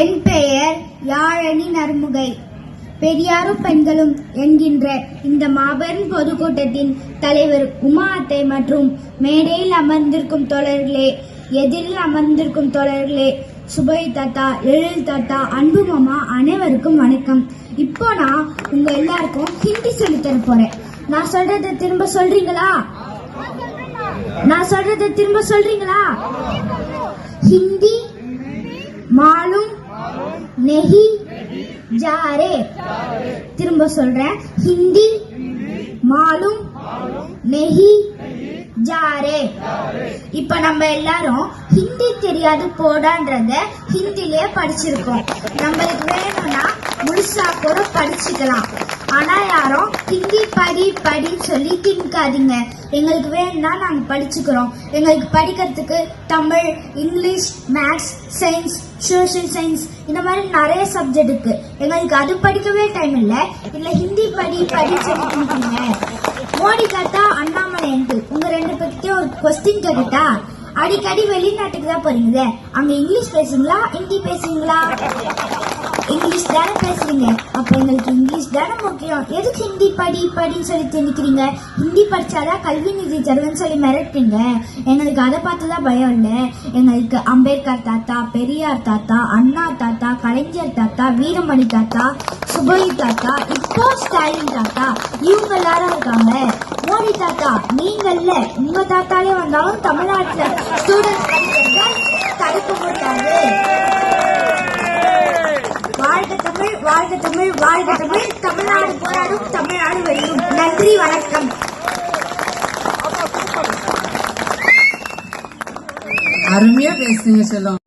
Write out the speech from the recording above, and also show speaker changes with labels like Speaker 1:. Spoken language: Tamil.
Speaker 1: என் பெயர் யாழனி நறுமுகை. பெரியாரும் பெண்களும் என்கின்ற இந்த மாபெரும் பொதுக்கூட்டத்தின் தலைவர் உமா அத்தை மற்றும் மேடையில் அமர்ந்திருக்கும் தோழர்களே எதிரில் அமர்ந்திருக்கும் தோழர்களே சுபை தாத்தா எழில் தாத்தா அன்பு மாமா அனைவருக்கும் வணக்கம். இப்போ நான் உங்க எல்லாருக்கும் ஹிந்தி சொல்லித்தர போறேன். நான் சொல்றதை திரும்ப சொல்றீங்களா? நான் சொல்றதை திரும்ப சொல்றீங்களா? ஹிந்தி மாலும் நெஹி ஜாரே. திரும்ப சொல்றேன். ஹிந்தி மாலும் நெஹி ஜாரே. இப்ப நம்ம எல்லாரும் ஹிந்தி தெரியாது போடான்றத ஹிந்திலே படிச்சிருக்கோம். நம்மளுக்கு வேணும்னா முழுசா கூட படிச்சுக்கலாம். ஹிந்தி படி படின்னு சொல்லி திணிக்காதீங்க எங்களுக்கு வேணும்னா நாங்கள் படிச்சுக்கிறோம். எங்களுக்கு படிக்கிறதுக்கு Tamil English maths science social science இந்த மாதிரி நிறைய சப்ஜெக்ட் இருக்கு. எங்களுக்கு அது படிக்கவே டைம் இல்லை. இல்லை ஹிந்தி படி படி சொல்லி திணிக்கீங்க மோடி கேட்டா அண்ணாமலை அங்கிள் உங்க ரெண்டு பேர்கிட்டே ஒரு கொஸ்டின் கேட்டுட்டா? அடிக்கடி வெளிநாட்டுக்கு தான் போறீங்க அங்க இங்கிலீஷ் பேசுவீங்களா? ஹிந்தி பேசுவீங்களா? இங்கிலீஷ் தானே பேசுறீங்க அப்ப எங்களுக்கு தானே முக்கியம் எதுக்கு ஹிந்தி படி படின்னு சொல்லி திணிக்கிறீங்க? ஹிந்தி படித்தாதான் கல்வி நிதி தருவேன்னு சொல்லி மிரட்டுறீங்க. எங்களுக்கு அதை பார்த்து தான் பயம் இல்லை. எங்களுக்கு அம்பேத்கர் தாத்தா பெரியார் தாத்தா அண்ணா தாத்தா கலைஞர் தாத்தா வீரமணி தாத்தா சுபை தாத்தா இப்போ ஸ்டாலின் தாத்தா இவங்க எல்லாரும் இருக்காங்க. மோடி தாத்தா நீங்கள்ல உங்க தாத்தாலே வந்தாலும் தமிழ்நாட்டில் ஸ்டூடெண்ட்ஸ் தடுப்பு தடுக்க வாழ்க தமிழ் வாழ்க தமிழ் வாழ்க தமிழ் தமிழ்நாடு போராடும் தமிழ்நாடு வெல்லும் நன்றி வணக்கம்.
Speaker 2: அருமையா பேசுங்க செல்லம்